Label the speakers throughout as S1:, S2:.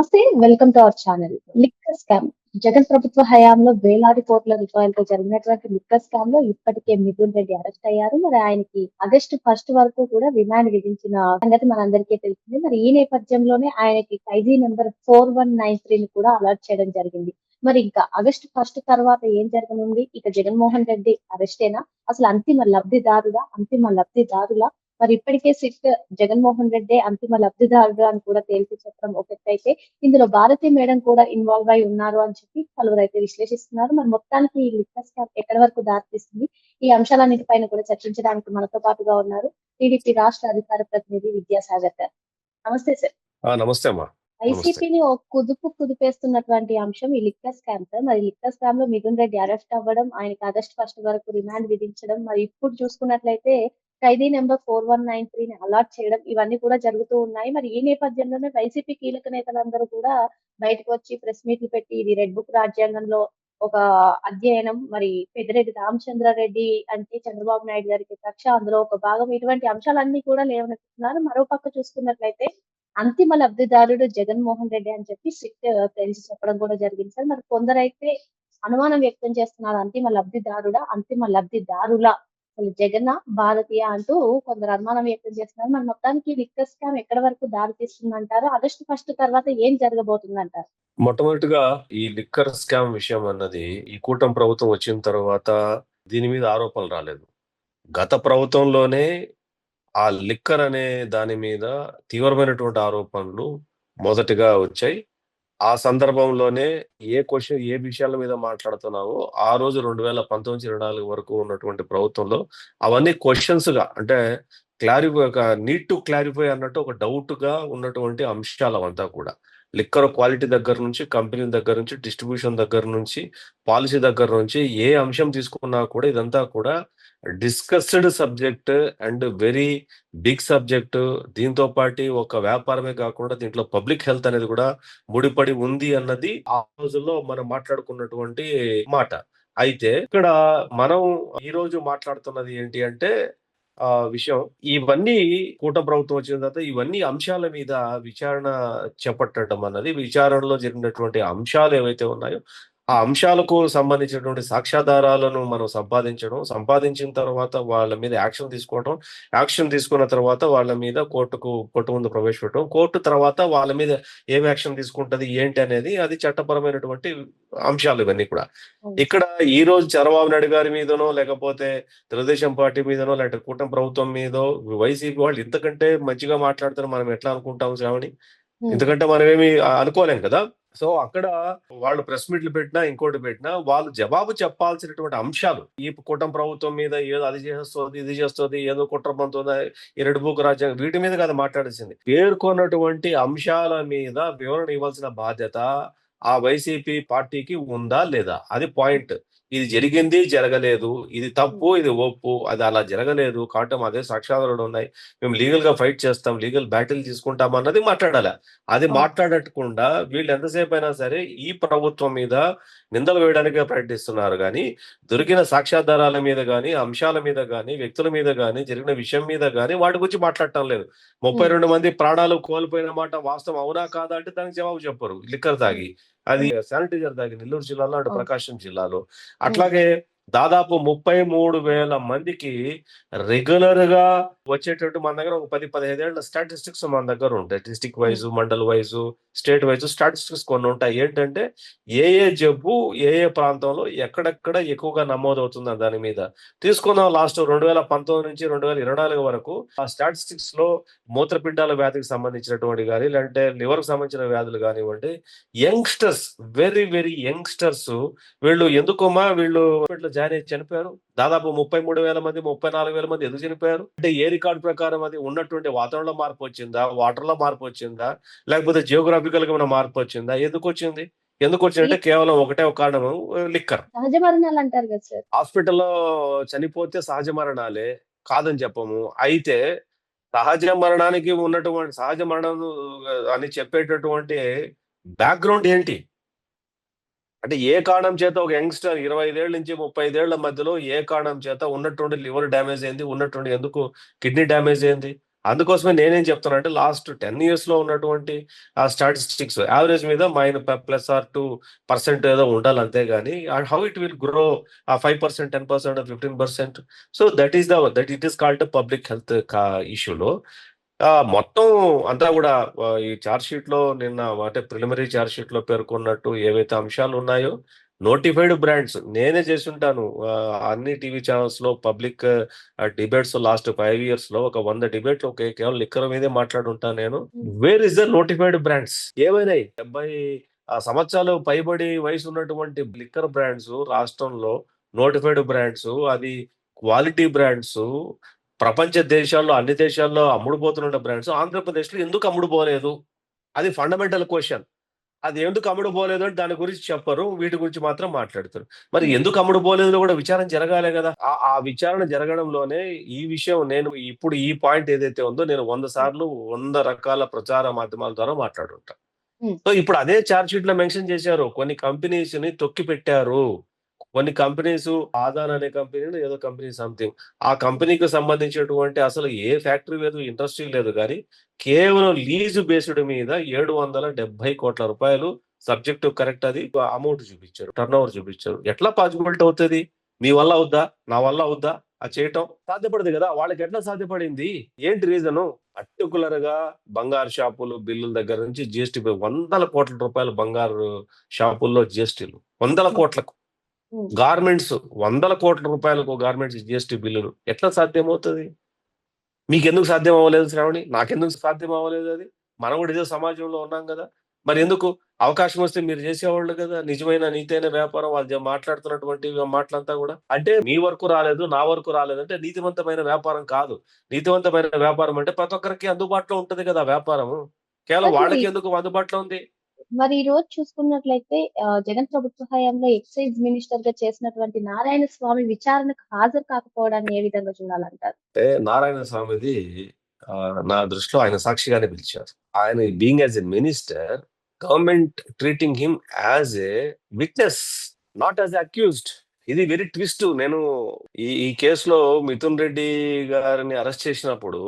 S1: నమస్తే welcome to our channel. Liquor scam. Jagan ప్రభుత్వ హయాంలో వేలాది కోట్ల రూపాయలతో జరిగినటువంటి లిక్కర్ స్కామ్లో ఇప్పటికే మిథున్ రెడ్డి అరెస్ట్ అయ్యారు. మరి ఆయనకి ఆగస్టు ఫస్ట్ వరకు కూడా రిమాండ్ విధించిన సంగతి మనందరికీ తెలిసింది. మరి ఈ నేపథ్యంలోనే ఆయనకి ఖైదీ number four one nine three ని కూడా అలర్ట్ చేయడం జరిగింది. మరి ఇంకా ఆగస్టు ఫస్ట్ తర్వాత ఏం జరగనుంది? ఇక జగన్మోహన్ రెడ్డి అరెస్టేనా? అసలు అంతిమ లబ్ధిదారుడా? అంతిమ లబ్ధిదారులా? మరి ఇప్పటికే సిట్ జగన్మోహన్ రెడ్డి అంతిమ లబ్ధిదారుడు అని కూడా తేల్చి చెప్పడం ఒక ఎత్తు అయితే ఇందులో భారతి మేడం కూడా ఇన్వాల్వ్ అయి ఉన్నారు అని చెప్పి పలువురు అయితే విశ్లేషిస్తున్నారు. మరి మొత్తానికి ఈ లిక్కర్ స్కామ్ ఎక్కడి వరకు దారితీస్తుంది? ఈ అంశాలన్నిటిపైన కూడా చర్చించడానికి మనతో పాటుగా ఉన్నారు టీడీపీ రాష్ట్ర అధికార ప్రతినిధి విద్యాసాగర్ గారు. నమస్తే సార్.
S2: నమస్తే అమ్మా.
S1: ఐసీపీని ఒక కుదుపు కుదిపేస్తున్నటువంటి అంశం ఈ లిక్కర్ స్కామ్ సార్ మరి లిక్కర్ స్కామ్లో మిథున్ రెడ్డి అరెస్ట్ అవ్వడం ఆయనకి ఆగస్ట్ ఫస్ట్ వరకు రిమాండ్ విధించడం మరి ఇప్పుడు చూసుకున్నట్లయితే ఖైదీ number four one nine three ని అలాట్ చేయడం ఇవన్నీ కూడా జరుగుతూ ఉన్నాయి. మరి ఈ నేపథ్యంలోనే వైసీపీ కీలక నేతలందరూ కూడా బయటకు వచ్చి ప్రెస్ మీట్లు పెట్టి ఇది రెడ్ బుక్ రాజ్యాంగంలో ఒక అధ్యయనం. మరి పెద్దిరెడ్డి రామచంద్రారెడ్డి అంటే చంద్రబాబు నాయుడు గారికి కక్ష. అందులో ఒక భాగం ఇటువంటి అంశాలన్నీ కూడా లేవనెత్తుతున్నారు. మరో పక్క చూసుకున్నట్లయితే అంతిమ లబ్ధిదారుడు జగన్మోహన్ రెడ్డి అని చెప్పి స్ట్రిక్ట్ తెలిసి చెప్పడం కూడా జరిగింది సార్. మరి కొందరైతే అనుమానం వ్యక్తం చేస్తున్నారు అంతిమ లబ్ధిదారుడా అంతిమ లబ్ధిదారులా? అసలు జగన్ భారతీయ అంటూ కొందరు అనుమానం వ్యక్తం చేస్తున్నారు. మరి మొత్తానికి లిక్కర్ స్కామ్ ఎక్కడ వరకు దారి తీస్తుందంటారు? ఆగస్టు ఫస్ట్ తర్వాత ఏం జరగబోతుందంటారు?
S2: మొట్టమొదటిగా ఈ లిక్కర్ స్కామ్ విషయం అన్నది ఈ కూటమి ప్రభుత్వం వచ్చిన తర్వాత దీని మీద ఆరోపణలు రాలేదు. గత ప్రభుత్వంలోనే ఆ లిక్కర్ అనే దాని మీద తీవ్రమైనటువంటి ఆరోపణలు మొదటిగా వచ్చాయి. ఆ సందర్భంలోనే ఏ క్వశ్చన్ ఏ విషయాల మీద మాట్లాడుతున్నావో ఆ రోజు రెండు వేల పంతొమ్మిది ఇరవై నాలుగు వరకు ఉన్నటువంటి ప్రభుత్వంలో అవన్నీ క్వశ్చన్స్గా అంటే క్లారిఫై ఒక నీడ్ టు క్లారిఫై అన్నట్టు ఒక డౌట్గా ఉన్నటువంటి అంశాలు అవంతా కూడా. లిక్కర్ క్వాలిటీ దగ్గర నుంచి కంపెనీ దగ్గర నుంచి డిస్ట్రిబ్యూషన్ దగ్గర నుంచి పాలసీ దగ్గర నుంచి ఏ అంశం తీసుకున్నా కూడా ఇదంతా కూడా discussed subject and very big subject. దీంతో పాటు ఒక వ్యాపారమే కాకుండా దీంట్లో పబ్లిక్ హెల్త్ అనేది కూడా ముడిపడి ఉంది అన్నది ఆ రోజుల్లో మనం మాట్లాడుకున్నటువంటి మాట. అయితే ఇక్కడ మనం ఈ రోజు మాట్లాడుతున్నది ఏంటి అంటే విషయం. ఇవన్నీ కూటమి ప్రభుత్వం వచ్చిన తర్వాత ఇవన్నీ అంశాల మీద విచారణ చేపట్టడం అన్నది విచారణలో జరిగినటువంటి అంశాలు ఏవైతే ఉన్నాయో ఆ అంశాలకు సంబంధించినటువంటి సాక్ష్యాధారాలను మనం సంపాదించడం సంపాదించిన తర్వాత వాళ్ళ మీద యాక్షన్ తీసుకోవడం యాక్షన్ తీసుకున్న తర్వాత వాళ్ళ మీద కోర్టుకు కోర్టు ముందు ప్రవేశపెట్టడం కోర్టు తర్వాత వాళ్ళ మీద ఏం యాక్షన్ తీసుకుంటది ఏంటి అనేది అది చట్టపరమైనటువంటి అంశాలు ఇవన్నీ కూడా. ఇక్కడ ఈ రోజు చంద్రబాబు నాయుడు గారి మీదనో లేకపోతే తెలుగుదేశం పార్టీ మీదనో లేకపోతే కూటమి ప్రభుత్వం మీదో వైసీపీ వాళ్ళు ఇంతకంటే మంచిగా మాట్లాడతారు మనం ఎట్లా అనుకుంటాం శ్రావణి? ఎందుకంటే మనమేమి అనుకోలేం కదా? సో అక్కడ వాళ్ళు ప్రెస్ మీట్లు పెట్టినా ఇంకోటి పెట్టినా వాళ్ళు జవాబు చెప్పాల్సినటువంటి అంశాలు ఈ కూటమి ప్రభుత్వం మీద ఏదో అది చేస్తుంది ఇది చేస్తుంది ఏదో కుట్ర పంతుంది రెడ్ బుక్ రాజ్యాంగం వీటి మీద కదా మాట్లాడాల్సింది. పేర్కొన్నటువంటి అంశాల మీద వివరణ ఇవ్వాల్సిన బాధ్యత ఆ వైసీపీ పార్టీకి ఉందా లేదా? అది పాయింట్. ఇది జరిగింది జరగలేదు. ఇది తప్పు ఇది ఒప్పు. అది అలా జరగలేదు. కాబట్టి మా దగ్గర సాక్ష్యాధారాలు ఉన్నాయి. మేము లీగల్గా ఫైట్ చేస్తాం లీగల్ బ్యాటిల్ తీసుకుంటాం అన్నది మాట్లాడాలి. అది. మాట్లాడకుండా వీళ్ళు ఎంతసేపు అయినా సరే ఈ ప్రభుత్వం మీద నిందలు వేయడానికే ప్రయత్నిస్తున్నారు. కానీ దొరికిన సాక్ష్యాధారాల మీద కానీ అంశాల మీద కానీ వ్యక్తుల మీద కానీ జరిగిన విషయం మీద కానీ వాటి గురించి మాట్లాడటం లేదు. ముప్పై. రెండు మంది ప్రాణాలు కోల్పోయిన మాట వాస్తవం అవునా కాదా అంటే దానికి జవాబు చెప్పరు. లిక్కర్ తాగి. అది శానిటైజర్ తాగి నెల్లూరు జిల్లాలో అటు. ప్రకాశం జిల్లాలో. అట్లాగే దాదాపు ముప్పై మూడు వేల మందికి రెగ్యులర్గా వచ్చేటట్టు మన దగ్గర ఒక పది పదిహేదేళ్ళ స్టాటిస్టిక్స్ మన దగ్గర ఉంటాయి. District wise mandal wise state wise statistics కొన్ని ఉంటాయి. ఏంటంటే ఏ ఏ జబ్బు ఏ ఏ ప్రాంతంలో ఎక్కడెక్కడ ఎక్కువగా నమోదవుతుందో దాని మీద. తీసుకున్నాం లాస్ట్ రెండు వేల పంతొమ్మిది నుంచి రెండు వేల ఇరవై నాలుగు వరకు ఆ స్టాటిస్టిక్స్లో మూత్రపిండాల వ్యాధికి సంబంధించినటువంటి కానీ లేదంటే లివర్కి సంబంధించిన వ్యాధులు కానివ్వండి యంగ్స్టర్స్ వెరీ వెరీ యంగ్స్టర్స్ వీళ్ళు ఎందుకోమా వీళ్ళు జాయిన్ అయ్యి చనిపోయారు. దాదాపు ముప్పై మూడు వేల మంది ముప్పై నాలుగు వేల మంది ఎందుకు చనిపోయారు? అంటే ఏ రికార్డు ప్రకారం అది ఉన్నటువంటి వాతావరణంలో మార్పు వచ్చిందా? వాటర్లో మార్పు వచ్చిందా? లేకపోతే జియోగ్రాఫికల్గా మార్పు వచ్చిందా? ఎందుకు వచ్చింది? ఎందుకు వచ్చిందంటే కేవలం ఒకటే ఒక కారణం లిక్కర్.
S1: సహజ మరణాలు అంటారు కదా సార్.
S2: హాస్పిటల్లో చనిపోతే సహజ మరణాలే కాదని చెప్పము. అయితే సహజ మరణానికి ఉన్నటువంటి సహజ మరణం అని చెప్పేటటువంటి బ్యాక్గ్రౌండ్ ఏంటి? అంటే ఏ కారణం చేత ఒక యంగ్స్టర్ ఇరవై ఐదేళ్ళ నుంచి ముప్పై ఐదేళ్ళ మధ్యలో ఏ కారణం చేత ఉన్నటువంటి లివర్ డ్యామేజ్ అయింది ఉన్నటువంటి ఎందుకు కిడ్నీ డ్యామేజ్ అయింది? అందుకోసమే నేనేం చెప్తానంటే లాస్ట్ టెన్ ఇయర్స్లో ఉన్నటువంటి ఆ స్టాటిస్టిక్స్ యావరేజ్ మీద మైన ప్లస్ ఆర్ టూ పర్సెంట్ ఏదో ఉండాలి అంతే కానీ how it will grow uh five percent ten percent fifteen percent. So that is the that it is called public health ఇష్యూలో. మొత్తం అంతా కూడా ఈ షీట్లో నిన్న అంటే ప్రిలిమినరీ చార్జ్ షీట్లో పేర్కొన్నట్టు ఏవైతే అంశాలు ఉన్నాయో నోటిఫైడ్ బ్రాండ్స్ నేనే చేసి ఉంటాను అన్ని టీవీ ఛానల్స్లో పబ్లిక్ డిబేట్స్ లాస్ట్ ఫైవ్ ఇయర్స్లో ఒక వంద డిబేట్లు ఒక కేవలం లిక్కర్ మీదే మాట్లాడుంటాను నేను. Where is the notified brands? ఏమైనాయి? డెబ్బై ఆ, సంవత్సరాలు పైబడి వయసు ఉన్నటువంటి లిక్కర్ బ్రాండ్స్ రాష్ట్రంలో నోటిఫైడ్ బ్రాండ్స్ అది క్వాలిటీ బ్రాండ్స్ ప్రపంచ దేశాల్లో అన్ని దేశాల్లో అమ్ముడుపోతున్న బ్రాండ్స్ ఆంధ్రప్రదేశ్లో ఎందుకు అమ్ముడుపోలేదు? అది ఫండమెంటల్ క్వశ్చన్ అది ఎందుకు అమ్ముడుపోలేదు అంటే దాని గురించి చెప్పరు వీటి గురించి మాత్రం మాట్లాడతారు. మరి ఎందుకు అమ్ముడుపోలేదు కూడా విచారణ జరగాలి కదా. ఆ ఆ విచారణ జరగడంలోనే ఈ విషయం నేను ఇప్పుడు ఈ పాయింట్ ఏదైతే ఉందో నేను వంద సార్లు వంద రకాల ప్రచార మాధ్యమాల ద్వారా మాట్లాడుంటా.
S1: Hmm.
S2: సో ఇప్పుడు అదే చార్జ్ షీట్లో మెన్షన్ చేశారు. కొన్ని కంపెనీస్ని తొక్కి పెట్టారు కొన్ని కంపెనీస్ ఆదాన్ అనే కంపెనీ ఏదో కంపెనీ సంథింగ్. ఆ కంపెనీకి సంబంధించినటువంటి అసలు ఏ ఫ్యాక్టరీ లేదు ఇండస్ట్రీ లేదు కానీ కేవలం లీజు బేస్డ్ మీద ఏడు వందల డెబ్బై కోట్ల రూపాయలు సబ్జెక్ట్ కరెక్ట్ అది అమౌంట్ చూపించారు టర్న్ ఓవర్ చూపించారు. ఎట్లా పాసిబిలిటీ అవుతుంది? మీ వల్ల అవుద్దా? నా వల్ల అవుద్దా? అది చేయటం సాధ్యపడదు కదా? వాళ్ళకి ఎట్లా సాధ్యపడింది? ఏంటి రీజను? పర్టికులర్గా బంగారు షాపులు బిల్లుల దగ్గర నుంచి జిఎస్టీ వందల కోట్ల రూపాయలు బంగారు షాపుల్లో జిఎస్టీలు. వందల కోట్లకు. గార్మెంట్స్ వందల కోట్ల రూపాయలకు గార్మెంట్స్ జిఎస్టీ బిల్లులు ఎట్లా సాధ్యమవుతుంది? మీకు ఎందుకు సాధ్యం అవ్వలేదు శ్రావణి? నాకెందుకు సాధ్యం అవ్వలేదు అది? మనం కూడా ఇదే సమాజంలో ఉన్నాం కదా. మరి ఎందుకు అవకాశం వస్తే మీరు చేసేవాళ్ళు కదా. నిజమైన నీతైన వ్యాపారం వాళ్ళు మాట్లాడుతున్నటువంటి మాటలంతా కూడా. అంటే మీ వరకు రాలేదు నా వరకు రాలేదు అంటే నీతివంతమైన వ్యాపారం కాదు. నీతివంతమైన వ్యాపారం అంటే ప్రతి ఒక్కరికి అందుబాటులో ఉంటది కదా వ్యాపారం కేవలం వాళ్ళకి ఎందుకు అందుబాటులో ఉంది?
S1: మరి ఈ రోజు చూసుకున్నట్లయితే జగన్ ప్రభుత్వ హయాంలో ఎక్సైజ్ మినిస్టర్గా చేసినటువంటి నారాయణ స్వామి విచారణకు హాజరు కాకపోవడాన్ని ఏ విధంగా చూడాలంటారు?
S2: అంటే నారాయణ స్వామిది నా దృష్టిలో ఆయన సాక్షిగానే పిలిచారు. ఆయన being as a minister government treating him as a witness not as accused. ఇది వెరీ ట్విస్ట్. నేను ఈ ఈ కేసులో మిథున్ రెడ్డి గారిని అరెస్ట్ చేసినప్పుడు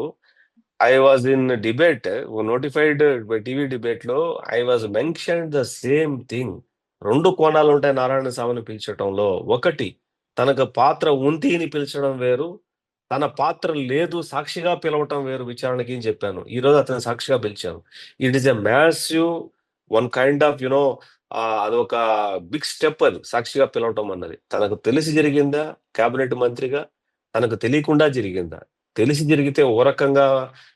S2: I was in debate notified TV డిబేట్లో I was mention the same thing రెండు కోణాలు ఉంటాయి నారాయణ స్వామిని పిలిచటంలో. ఒకటి తనకు పాత్ర ఉంది అని పిలిచడం వేరు తన పాత్ర లేదు సాక్షిగా పిలవటం వేరు విచారణకి అని చెప్పాను. ఈ రోజు అతను సాక్షిగా పిలిచాను it is a massive one kind of you know అదొక బిగ్ స్టెప్ అది సాక్షిగా పిలవటం అన్నది. తనకు తెలిసి జరిగిందా? కేబినెట్ మంత్రిగా? తనకు తెలియకుండా జరిగిందా? తెలిసి జరిగితే ఓ రకంగా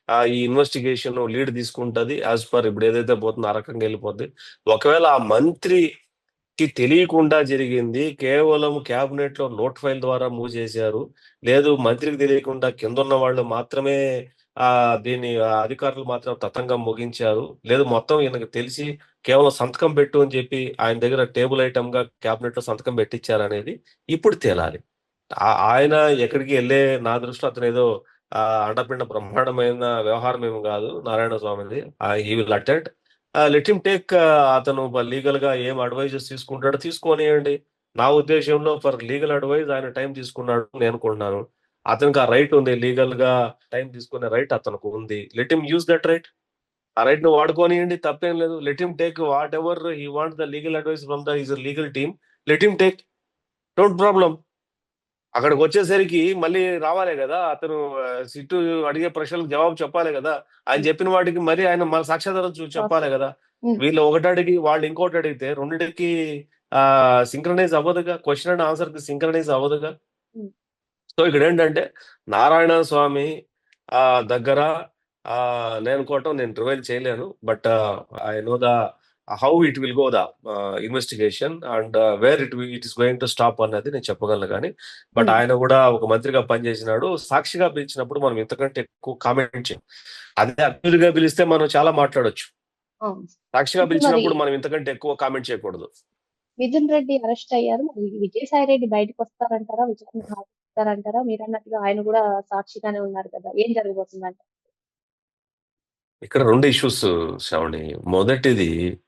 S2: ఆ, ఈ ఇన్వెస్టిగేషన్ లీడ్ తీసుకుంటది. యాజ్ పర్ ఇప్పుడు ఏదైతే పోతుందో ఆ రకంగా వెళ్ళిపోద్ది. ఒకవేళ ఆ మంత్రికి తెలియకుండా జరిగింది కేవలం క్యాబినెట్లో నోట్ ఫైల్ ద్వారా మూవ్ చేశారు లేదు మంత్రికి తెలియకుండా కింద ఉన్న వాళ్ళు మాత్రమే ఆ దీన్ని అధికారులు మాత్రం తతంగం ముగించారు లేదు మొత్తం ఈయనకు తెలిసి కేవలం సంతకం పెట్టు అని చెప్పి ఆయన దగ్గర టేబుల్ ఐటమ్గా క్యాబినెట్లో సంతకం పెట్టించారు అనేది ఇప్పుడు తేలాలి. ఆయన ఎక్కడికి వెళ్ళే నా దృష్టిలో అతను ఏదో అండపిండ బ్రహ్మాండమైన వ్యవహారం ఏమి కాదు. నారాయణ స్వామిది. He will attend. Let him take అతను లీగల్గా ఏం అడ్వైజెస్ తీసుకుంటాడో తీసుకోనియండి. నా ఉద్దేశంలో ఫర్ లీగల్ అడ్వైజ్ ఆయన టైం తీసుకున్నాడు నేను అనుకుంటున్నాను. అతనికి ఆ రైట్ ఉంది. లీగల్గా టైం తీసుకునే రైట్ అతనికి ఉంది. Let him use that right. ఆ రైట్ను వాడుకోనియండి. తప్పేం లేదు. Let him take whatever he want the legal advice from the is legal team. Let him take. Don't problem అక్కడికి వచ్చేసరికి మళ్ళీ రావాలే కదా అతను సిట్టు అడిగే ప్రశ్నలకు జవాబు చెప్పాలి కదా ఆయన చెప్పిన వాటికి మరి ఆయన మన సాక్ష్యాధారం చూ చెప్పాలి కదా. వీళ్ళు ఒకటి అడిగి వాళ్ళు ఇంకోటి అడిగితే రెండింటికి ఆ సింక్రనైజ్ అవ్వదుగా క్వశ్చన్ అండ్ ఆన్సర్కి సింక్రనైజ్ అవ్వదుగా. సో ఇక్కడ ఏంటంటే నారాయణ స్వామి ఆ దగ్గర ఆ నేను అనుకోవటం నేను రివైల్ చేయలేను but I know the how it will go the investigation and where it it is going to stop అన్నది నేను చెప్పగలను కానీ బట్
S1: Hmm.
S2: ఆయన కూడా ఒక మంత్రిగా పనిచేసినాడు. సాక్షిగా పిలిచినప్పుడు మనం ఇంతకంటే ఎక్కువ కామెంట్ చేయం. అదే అభ్యులుగా పిలిస్తే మనం చాలా మాట్లాడొచ్చు. సాక్షిగా పిలిచినప్పుడు మనం ఇంతకంటే ఎక్కువ కామెంట్ చేయకూడదు.
S1: మిథున్ రెడ్డి అరెస్ట్ అయ్యారు. విజయసాయి రెడ్డి బయటకు వస్తారంటారా? విచారణ హాజరవుతారంటారా మీరు అన్నట్టుగా ఆయన కూడా సాక్షిగానే ఉన్నారు కదా. ఏం జరగబోతుందంట?
S2: ఇక్కడ రెండు ఇష్యూస్ శ్రావణి. మొదటిది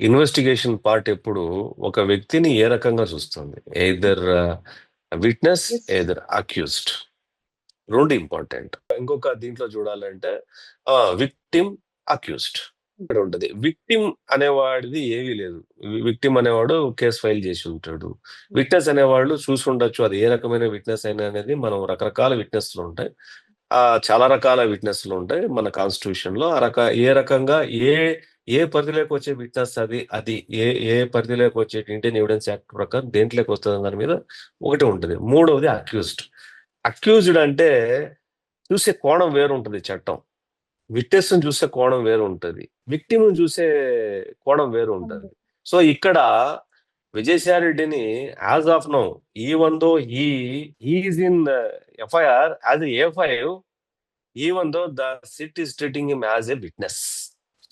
S2: ఇన్వెస్టిగేషన్ పార్ట్ ఎప్పుడు ఒక వ్యక్తిని ఏ రకంగా చూస్తుంది? Either witness. Either accused? రెండు ఇంపార్టెంట్. ఇంకొక దీంట్లో చూడాలంటే విక్టిమ్ అక్యూస్డ్ ఇక్కడ ఉంటది. విక్టిమ్ అనేవాడిది ఏమీ లేదు. విక్టిమ్ అనేవాడు కేసు ఫైల్ చేసి ఉంటాడు. విట్నెస్ అనేవాళ్ళు చూసి ఉండొచ్చు. అది ఏ రకమైన విట్నెస్ అయినా అనేది మనం రకరకాల విట్నెస్లు ఉంటాయి. ఆ చాలా రకాల విట్నెస్లు ఉంటాయి మన కాన్స్టిట్యూషన్లో ఆ రక ఏ రకంగా ఏ ఏ పరిధిలోకి వచ్చే విట్నెస్ అది అది ఏ ఏ పరిధిలోకి వచ్చే ఇండియన్ ఎవిడెన్స్ యాక్ట్ ప్రకారం దేంట్లోకి వస్తుంది దాని మీద ఒకటి ఉంటుంది. మూడవది అక్యూజ్డ్ అక్యూజ్డ్ అంటే చూసే కోణం వేరు ఉంటుంది చట్టం. విట్నెస్ చూసే కోణం వేరు ఉంటుంది విక్టిమ్ చూసే కోణం వేరు ఉంటుంది సో ఇక్కడ విజయసాయి రెడ్డిని as of no even though he is in FIR as A five even though the SIT is treating him as a witness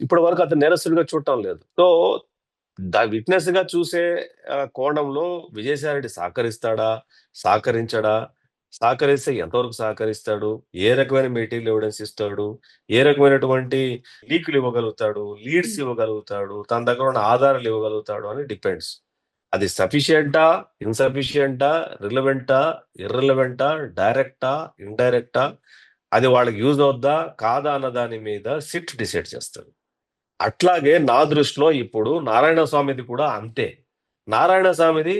S2: ఇప్పటి వరకు అతను నేరస్తుడిగా చూడటం లేదు. సో ద విట్నెస్గా చూసే కోణంలో విజయసాయి రెడ్డి సహకరిస్తాడా? సహకరించడా? సహకరిస్తే ఎంతవరకు సహకరిస్తాడు? ఏ రకమైన మెటీరియల్ ఎవిడెన్స్ ఇస్తాడు? ఏ రకమైనటువంటి లీకులు ఇవ్వగలుగుతాడు? లీడ్స్ ఇవ్వగలుగుతాడు? తన దగ్గర ఉన్న ఆధారాలు ఇవ్వగలుగుతాడు అని డిపెండ్స్. అది సఫిషియంటా? ఇన్సఫిషియంటా? రిలవెంటా? ఇర్రిలవెంటా? డైరెక్టా? ఇండైరెక్టా? అది వాళ్ళకి యూజ్ అవుద్దా? కాదా? అన్న దాని మీద సిట్ డిసైడ్ చేస్తారు అట్లాగే నా దృష్టిలో ఇప్పుడు నారాయణ స్వామిది కూడా అంతే. నారాయణ స్వామిది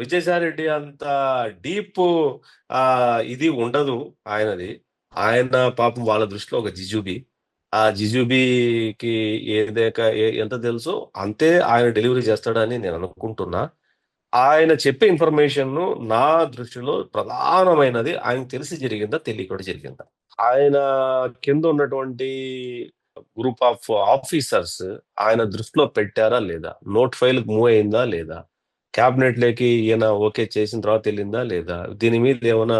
S2: విజయసాయిరెడ్డి రెడ్డి అంత డీప్ ఆ ఇది ఉండదు ఆయనది. ఆయన పాపం వాళ్ళ దృష్టిలో ఒక జిజుబి. ఆ జిజుబికి ఏదేక ఎంత తెలుసో అంతే ఆయన డెలివరీ చేస్తాడని నేను అనుకుంటున్నా. ఆయన చెప్పే ఇన్ఫర్మేషన్ నా దృష్టిలో ప్రధానమైనది ఆయన తెలిసి జరిగిందా తెలియకుండా జరిగిందా. ఆయన కింద ఉన్నటువంటి గ్రూప్ ఆఫ్ ఆఫీసర్స్ ఆయన దృష్టిలో పెట్టారా లేదా? నోట్ ఫైల్ మూవ్ అయిందా లేదా? క్యాబినెట్లోకి ఈయన ఓకే చేసిన తర్వాత వెళ్ళిందా లేదా? దీని మీద ఏమైనా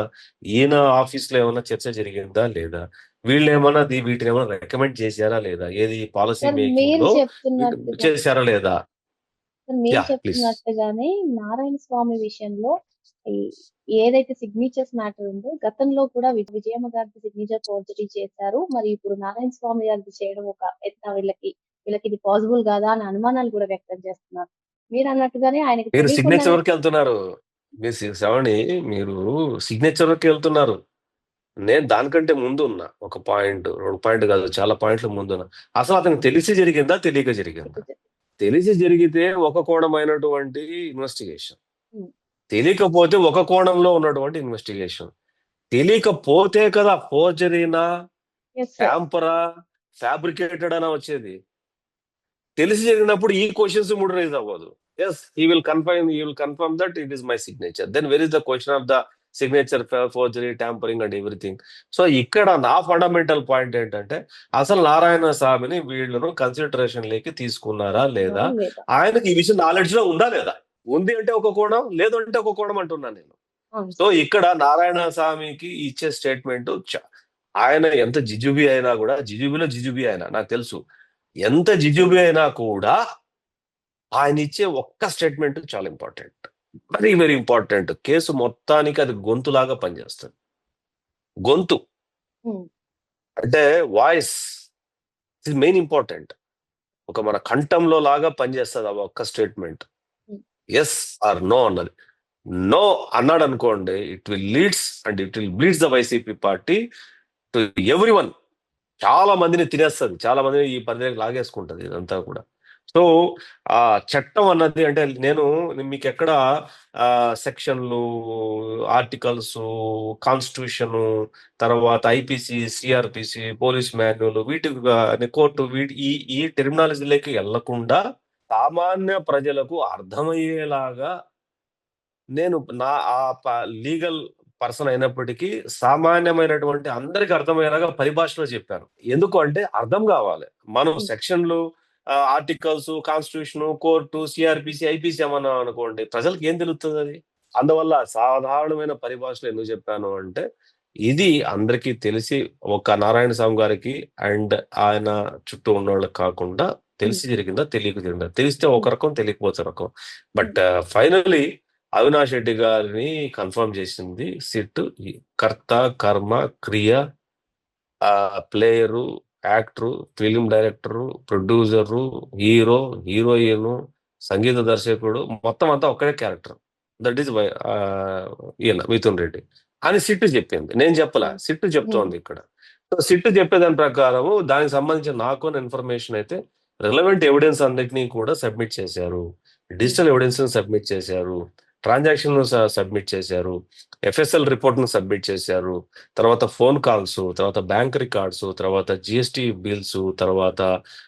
S2: ఈయన ఆఫీస్లో ఏమైనా చర్చ జరిగిందా లేదా? వీళ్ళు ఏమైనా వీటిని ఏమైనా రికమెండ్ చేశారా లేదా? ఏది పాలసీ మేకింగ్ చేశారా లేదా?
S1: మీరు చెప్తున్నట్టుగానే నారాయణ స్వామి విషయంలో ఏదైతే సిగ్నేచర్స్ మ్యాటర్ ఉందో గతంలో కూడా విజయమ్మ గారికి సిగ్నేచర్ ఫోర్జరీ చేశారు. మరి ఇప్పుడు నారాయణ స్వామి గారికి చేయడం ఒక ఎత్త వీళ్ళకి వీళ్ళకి ఇది పాసిబుల్ కాదా అని అనుమానాలు కూడా వ్యక్తం చేస్తున్నారు. మీరు అన్నట్టుగానే ఆయనకి
S2: మీరు సిగ్నేచర్ వరకు వెళ్తున్నారు. మీరు శ్రవణి మీరు సిగ్నేచర్ వరకు వెళ్తున్నారు. నేను దానికంటే ముందు ఉన్నా. ఒక పాయింట్ రెండు పాయింట్ కాదు చాలా పాయింట్ల ముందు ఉన్నా. అసలు అతనికి తెలిసి జరిగిందా? తెలియక జరిగిందా? తెలిసి జరిగితే ఒక కోణమైనటువంటి ఇన్వెస్టిగేషన్. తెలియకపోతే ఒక కోణంలో ఉన్నటువంటి ఇన్వెస్టిగేషన్ తెలియకపోతే కదా ఫోర్జరీనా ట్యాంపరా ఫ్యాబ్రికేటెడ్ అనా వచ్చేది. తెలిసి జరిగినప్పుడు ఈ క్వశ్చన్స్ మూడు రైజ్ అవ్వదు. Yes he will confirm he will confirm that it is my signature then where is the question of the signature forgery tampering and everything so ఇక్కడ నా ఫండమెంటల్ పాయింట్ ఏంటంటే అసలు నారాయణ స్వామిని వీళ్ళను కన్సిడరేషన్ లేకి తీసుకున్నారా లేదా?
S1: లేదా?
S2: ఆయనకి ఈ విషయం నాలెడ్జ్లో ఉందా లేదా? ఉంది అంటే ఒక కోణం లేదు అంటే ఒక కోణం అంటున్నాను నేను. సో ఇక్కడ నారాయణ స్వామికి ఇచ్చే స్టేట్మెంట్ ఆయన ఎంత జిజుబి అయినా కూడా జిజుబిలో జిజుబి అయినా నాకు తెలుసు. ఎంత జిజుబి అయినా కూడా ఆయన ఇచ్చే ఒక్క స్టేట్మెంట్ చాలా important very very important case మొత్తానికి అది గొంతులాగా పనిచేస్తుంది. గొంతు. అంటే వాయిస్ ఇస్ మెయిన్ ఇంపార్టెంట్ ఒక మన కంఠంలో లాగా పనిచేస్తుంది ఆ ఒక్క స్టేట్మెంట్. ఎస్ ఆర్ నో అన్నది. నో అన్నాడు అనుకోండి it will leads and it will bleeds the YCP party to every one చాలా మందిని తినేస్తుంది. చాలా మందిని ఈ పరిధిలోకి లాగేసుకుంటది ఇదంతా కూడా. సో ఆ చట్టం అన్నది అంటే నేను మీకు ఎక్కడ ఆ సెక్షన్లు ఆర్టికల్స్ కాన్స్టిట్యూషన్ తర్వాత ఐపీసీ సిఆర్పిసి పోలీస్ మాన్యువల్ వీటి కోర్టు వీటి ఈ ఈ టెర్మినాలజీలోకి వెళ్ళకుండా సామాన్య ప్రజలకు అర్థమయ్యేలాగా నేను నా ఆ లీగల్ పర్సన్ అయినప్పటికీ సామాన్యమైనటువంటి అందరికి అర్థమయ్యేలాగా పరిభాషలో చెప్పాను. ఎందుకు అంటే అర్థం కావాలి. మనం. సెక్షన్లు articles constitution court CrPC IPC ఏమన్నా అనుకోండి ప్రజలకు ఏం తెలుస్తుంది అది? అందువల్ల సాధారణమైన పరిభాషలో ఎందుకు చెప్పాను అంటే ఇది అందరికీ తెలిసి ఒక నారాయణ స్వామి గారికి అండ్ ఆయన చుట్టూ ఉన్న వాళ్ళకి కాకుండా తెలిసి జరిగిందా? తెలియక జరిగిందా? తెలిస్తే ఒక రకం తెలియకపోతే రకం. బట్ ఫైనలీ అవినాష్ రెడ్డి గారిని కన్ఫర్మ్ చేసింది సిట్ కర్త కర్మ క్రియ player actor film director producer hero heroine సంగీత దర్శకుడు మొత్తం అంతా ఒక్కడే క్యారెక్టర్. దట్ ఈస్ ఈయన మిథున్ రెడ్డి. అని సిట్ చెప్పింది. నేను చెప్పలా.
S1: ఉమ్,
S2: సిట్
S1: ఉమ్,
S2: చెప్తోంది ఇక్కడ. సో సిట్ చెప్పేదాని ప్రకారము దానికి సంబంధించిన నాకు ఇన్ఫర్మేషన్ అయితే రిలవెంట్ ఎవిడెన్స్ అన్నిటినీ కూడా సబ్మిట్ చేశారు. డిజిటల్ ఎవిడెన్స్ సబ్మిట్ చేశారు. ట్రాన్సాక్షన్ సబ్మిట్ చేశారు. ఎఫ్ఎస్ఎల్ రిపోర్ట్ను సబ్మిట్ చేశారు. తర్వాత ఫోన్ కాల్స్ తర్వాత బ్యాంక్ రికార్డ్స్ తర్వాత జిఎస్టి బిల్స్ తర్వాత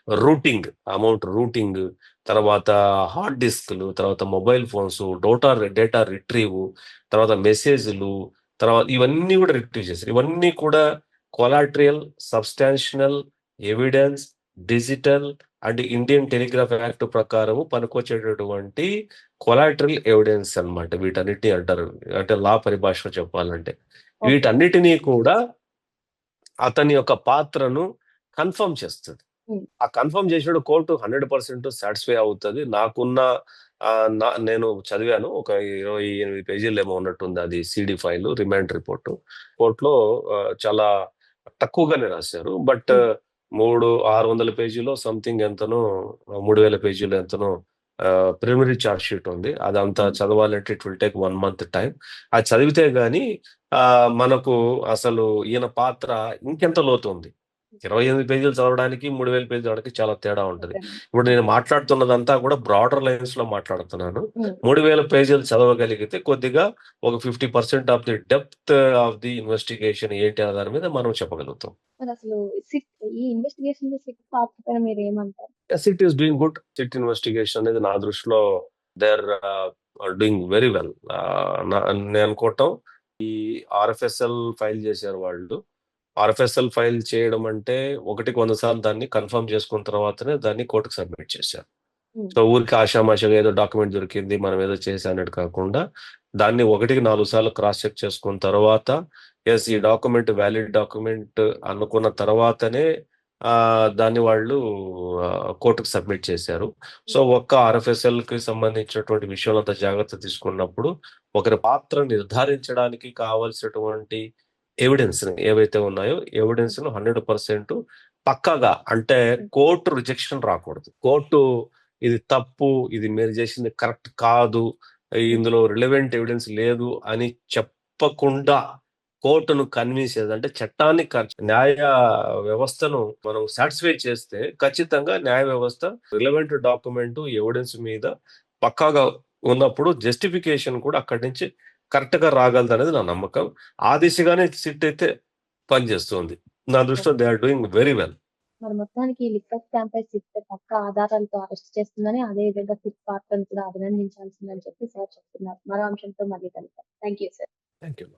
S2: రూటింగ్ అమౌంట్ రూటింగ్ తర్వాత హార్డ్ డిస్క్లు తర్వాత మొబైల్ ఫోన్స్ డోటా డేటా రిట్రీవ్ తర్వాత మెసేజ్లు తర్వాత ఇవన్నీ కూడా రిట్రీవ్ చేశారు. ఇవన్నీ కూడా collateral substantial evidence digital and Indian telegraph act ప్రకారం పనికొచ్చేటటువంటి కొలాటరల్ ఎవిడెన్స్ అన్నమాట. వీటన్నిటిని అంటారు. అంటే లా పరిభాషలో చెప్పాలంటే. వీటన్నిటినీ కూడా అతని యొక్క పాత్రను కన్ఫర్మ్ చేస్తుంది. ఆ కన్ఫర్మ్ చేసినప్పుడు కోర్టు హండ్రెడ్ పర్సెంట్ సాటిస్ఫై అవుతుంది. నాకున్న నేను చదివాను. ఒక ఇరవై ఎనిమిది పేజీలు ఏమో ఉన్నట్టుంది అది సిడి ఫైల్ రిమాండ్ రిపోర్ట్. కోర్టులో చాలా తక్కువగానే రాశారు. బట్ మూడు ఆరు వందల పేజీలో సంథింగ్ ఎంతనో మూడు వేల పేజీలు ఎంతనో ప్రిలిమినరీ చార్జ్ షీట్ ఉంది. అదంతా
S1: ఉమ్,
S2: చదవాలంటే it will take one month time అది చదివితే గానీ ఆ మనకు అసలు ఈయన పాత్ర ఇంకెంత లోతు ఉంది? ఇరవై ఎనిమిది పేజీలు చదవడానికి మూడు వేల పేజీలు చదవడానికి చాలా తేడా ఉంటది. ఇప్పుడు నేను మాట్లాడుతున్నదంతా కూడా బ్రాడర్ లైన్స్లో మాట్లాడుతున్నాను. మూడు వేల పేజీలు చదవగలిగితే కొద్దిగా ఒక fifty percent of the depth of the investigation ఏంటి అనే దాని మీద మనం చెప్పగలుగుతాం.
S1: SIT
S2: is doing good. SIT investigation అనేది నా దృష్టిలో they are doing very well. నేను అనుకోవటం ఈ ఆర్ఎఫ్ఎస్ఎల్ ఫైల్ చేశారు వాళ్ళు. ఆర్ఎఫ్ఎస్ఎల్ ఫైల్ చేయడం అంటే ఒకటికి వంద సార్లు దాన్ని కన్ఫర్మ్ చేసుకున్న తర్వాతనే దాన్ని కోర్టుకు సబ్మిట్ చేశారు. సో ఊరికి ఆషామాషగా ఏదో డాక్యుమెంట్ దొరికింది మనం ఏదో చేసి అన్నట్టు కాకుండా దాన్ని ఒకటికి నాలుగు సార్లు క్రాస్ చెక్ చేసుకున్న తర్వాత ఎస్ ఈ డాక్యుమెంట్ వ్యాలిడ్ డాక్యుమెంట్ అనుకున్న తర్వాతనే ఆ దాన్ని వాళ్ళు కోర్టుకు సబ్మిట్ చేశారు. సో ఒక్క ఆర్ఎఫ్ఎస్ఎల్కి సంబంధించినటువంటి విషయంలో అంత జాగ్రత్త తీసుకున్నప్పుడు ఒకరి పాత్ర నిర్ధారించడానికి కావలసినటువంటి ఎవిడెన్స్ ఏవైతే ఉన్నాయో ఎవిడెన్స్ను హండ్రెడ్ పర్సెంట్ పక్కాగా అంటే కోర్టు రిజెక్షన్ రాకూడదు. కోర్టు ఇది తప్పు ఇది మీరు చేసింది కరెక్ట్ కాదు ఇందులో రిలవెంట్ ఎవిడెన్స్ లేదు అని చెప్పకుండా కోర్టును కన్విన్స్ చేయాలి. అంటే చట్టాన్ని న్యాయ వ్యవస్థను మనం సాటిస్ఫై చేస్తే ఖచ్చితంగా న్యాయ వ్యవస్థ రిలవెంట్ డాక్యుమెంట్ ఎవిడెన్స్ మీద పక్కాగా ఉన్నప్పుడు జస్టిఫికేషన్ కూడా అక్కడి నుంచి కరెక్ట్గా రాగలదు అనేది నా నమ్మకం. ఆ దిశగానే సిట్ అయితే పనిచేస్తుంది. నా దృష్టిలో they are doing very well.
S1: మరి మొత్తానికి లిక్కర్ స్కామ్ పై సిట్ పక్క ఆధారాలతో అరెస్ట్ చేస్తుందని అదే విధంగా సిట్ పాత్రను కూడా అభినందించాల్సిందని చెప్పి సార్ చెప్తున్నారు. మరో అంశంతో మళ్ళీ కలుద్దాం. Thank you sir.
S2: Thank you